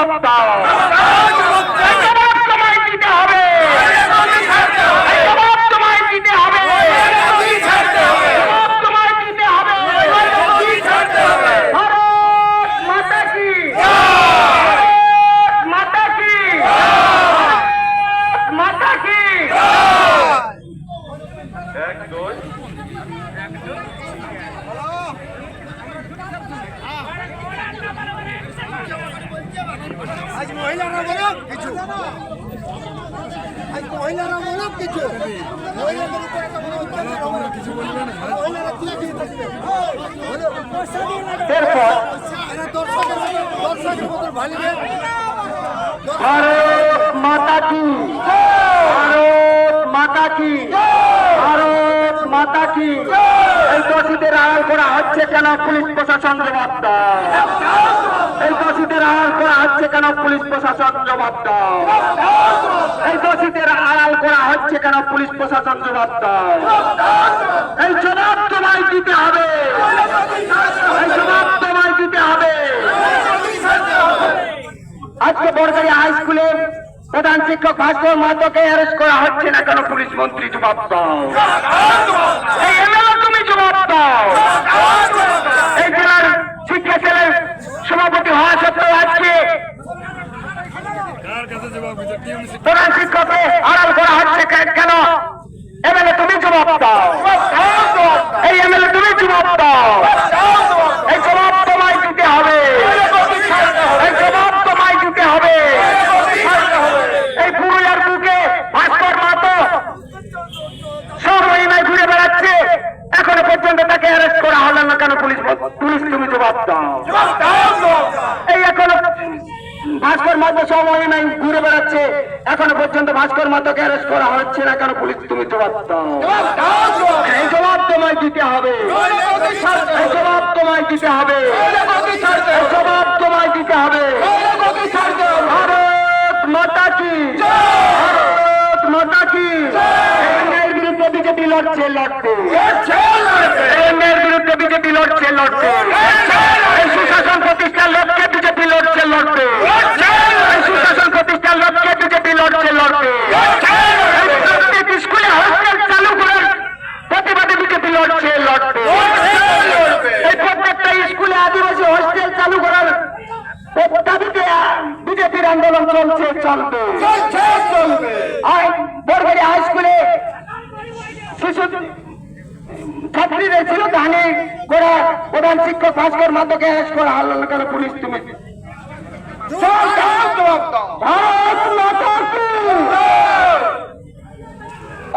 জবাব দাও এই জবাব তোমায় দিতে হবে এই জবাব তোমায় দিতে হবে জবাব তোমায় দিতে হবে ভারত মাতা কি ভারত মাতা কি ভারত মাতা কি আজ মহিলারা বলুক কিছু। আজ মহিলারা বলুক কিছু। মহিলাদের উপর একটা কোনো অত্যাচার হবে না। মহিলারা কি কি থাকবে এরপর দর্শকের দর্শকের মতো ভালিবে। ভারত মাতা কি? ভারত মাতা কি? ভারত মাতা কি? এই দোষীদের আড়াল করা হচ্ছে কেন? পুলিশ প্রশাসন জবাব দাও। এই দোষীদের আড়াল করা হচ্ছে কেন? পুলিশ প্রশাসন জবাব এই দোষীদের আড়াল করা হচ্ছে কেন? পুলিশ প্রশাসন জবাব এই জবাব তোমায় দিতে হবে। এই জবাব তোমায় দিতে হবে। আজকে বড়গাড়ি হাই স্কুলে প্রধান শিক্ষক ভাস্কর মাহাতোকে অ্যারেস্ট করা হচ্ছে না কেন? পুলিশ মন্ত্রী জবাব দাও। এই তুমি জবাব দাও। এই জেলার শিক্ষা সভাপতি হওয়া সত্ত্বেও আজকে প্রধান শিক্ষককে আড়াল করা হচ্ছে কেন? এমএলএ তুমি জবাব দাও। এই এমএলএ তুমি জবাব দাও। এই জবাব তোমায় দিতে হবে। এই জবাব তোমায় দিতে হবে। এই পুরুলিয়ার বুকে ভাস্কর মাতো সব মহিমায় ঘুরে বেড়াচ্ছে। এখনও পর্যন্ত তাকে অ্যারেস্ট করা হলো না কেন? পুলিশ পুলিশ তুমি জবাব দাও। এই এখনও ভাস্কর মাতো সব মহিমায় ঘুরে বেড়াচ্ছে। এখনও পর্যন্ত ভাস্কর মাতোকে অ্যারেস্ট করা হচ্ছে না কেন পুলিশ তুমি জবাব এই জবাব তোমায় দিতে হবে। জবাব তোমায় দিতে হবে। জবাব তোমায় দিতে হবে। ভারত মাতা কি? ভারত মাতা কি? অন্যায়ের বিরুদ্ধে বিজেপি লড়ছে লড়ছে। অন্যায়ের বিরুদ্ধে বিজেপি লড়ছে লড়ছে এই সুশাসন প্রতিষ্ঠার লক্ষ্যে বিজেপি লড়ছে লড়ছে এই সুশাসন প্রতিষ্ঠার লক্ষ্যে বিজেপি লড়ছে লড়ছে এই প্রত্যেক স্কুলে হোস্টেল চালু করার প্রতিবাদে বিজেপি লড়ছে লড়ছে এই প্রত্যেকটা স্কুলে আদিবাসী হোস্টেল চালু করার দাবিতে বিজেপির আন্দোলন চলছে চলবে। আর বরবাড়ি হাই স্কুলে শিশু ছাত্রীদের ছিল ধানে করা প্রধান শিক্ষক ভাস্কর মাধ্যকে অ্যারেস্ট করা না কেন পুলিশ তুমি।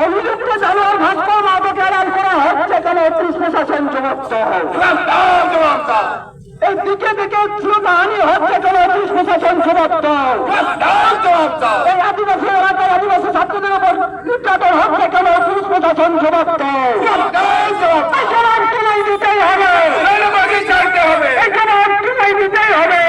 অভিযুক্ত জানোয়ার ভাস্কর মাদক এড়ান করা হচ্ছে কেন? পুলিশ প্রশাসন জবাব এই দিকে দিকে শ্রোতাহানি হচ্ছে কেন? প্রশাসন জবাব এই আদিবাসী এলাকার আদিবাসী ছাত্রদের উপর নির্যাতন হচ্ছে কেন? পুলিশ প্রশাসন জবাব দাও এই জবাব তোমায় দিতেই হবে। হবে।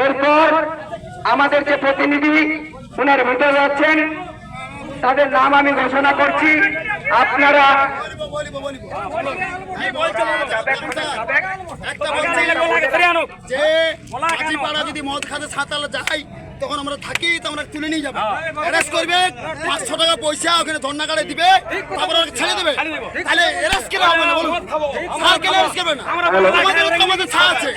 এরপর আমাদের যে প্রতিনিধি ওনার ভিতরে আছেন তাদের নাম আমি ঘোষণা করছি। আপনারা বলিব বলিব আমি বলছিলাম একটা যে যদি মদ খাতে সাঁতাল যাই তখন আমরা থাকি তো আমরা তুলে নিয়ে যাব। অ্যারেস্ট করবে পাঁচশো টাকা পয়সা ওখানে ধর্ণা কার্ডে দিবে তারপরে ছেড়ে দেবে। তাহলে অ্যারেস্ট কেন হবে না বলুন? স্যার কেন অ্যারেস্ট করবে না? আমাদের আমাদের ছাড় আছে?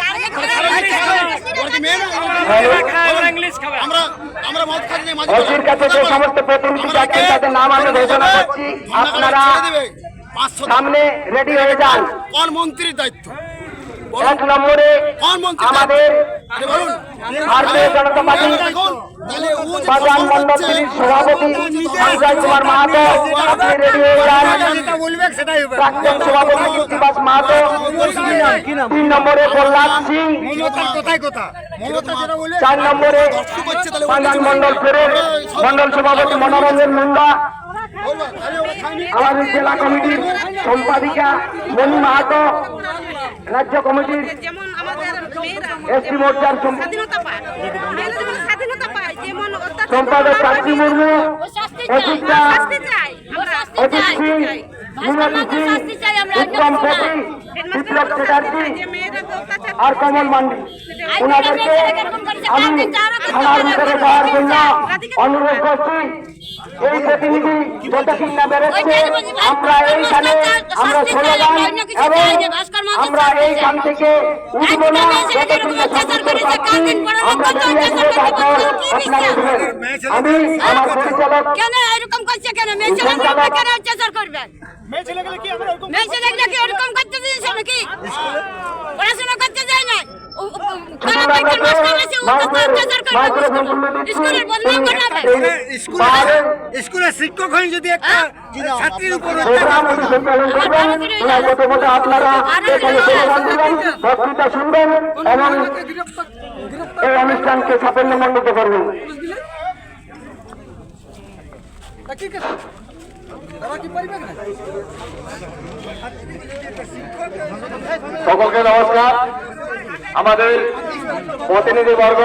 আমরা আমরা মদ খাতে যাই মাঝে কাছে যে সমস্ত প্রতিনিধি যাচ্ছেন তাদের নাম আমি ঘোষণা করছি। আপনারা সামনে রেডি হয়ে যান। কোন মন্ত্রীর দায়িত্ব। এক নম্বরে আমাদের ভারতীয় জনতা পার্টি মন্ডল সভাপতি সঞ্জয় কুমার মাহাতো আপনি প্রাক্তন সভাপতি মাহাতো তিন নম্বরে প্রহ্লাদ সিং। চার নম্বরে মন্ডল ফেরত মন্ডল সভাপতি মনোরঞ্জন মুন্ডা। আমাদের জেলা কমিটির সম্পাদিকা মণি মাহাতো, রাজ্য কমিটির এসপি মোর্চার সম্পাদক প্রার্থী মুর্মু অজিতা সিং উত্তম। সেটি বিপ্লব চ্যাটার্জি আর কমল মান্ডি। ওনাদেরকে আমি থানার ভিতরে যাওয়ার জন্য অনুরোধ করছি। এই প্রতিনিধি যতক্ষণ না বেরোচ্ছে, আমরা এইখানে আমরা স্লোগান এবং আমরা এইখান থেকে উঠবো না। যতক্ষণ না আমরা আমি আমার পরিচালক কেন? এরকম করছে কেন? মেয়ে ছেলে কেন অত্যাচার করবে? মেয়ে ছেলে কি এরকম করতে দিয়েছে নাকি? স্কুলের শিক্ষক হয়ে যদি একটা ছাত্রীর উপর প্রোগ্রাম উনি সঞ্চালন করবেন ওনার কথা মতো আপনারা বক্তৃতা শুনবেন এবং এই অনুষ্ঠানকে সাফল্যমণ্ডিত করবেন। সকলকে নমস্কার। আমাদের প্রতিনিধি বর্গ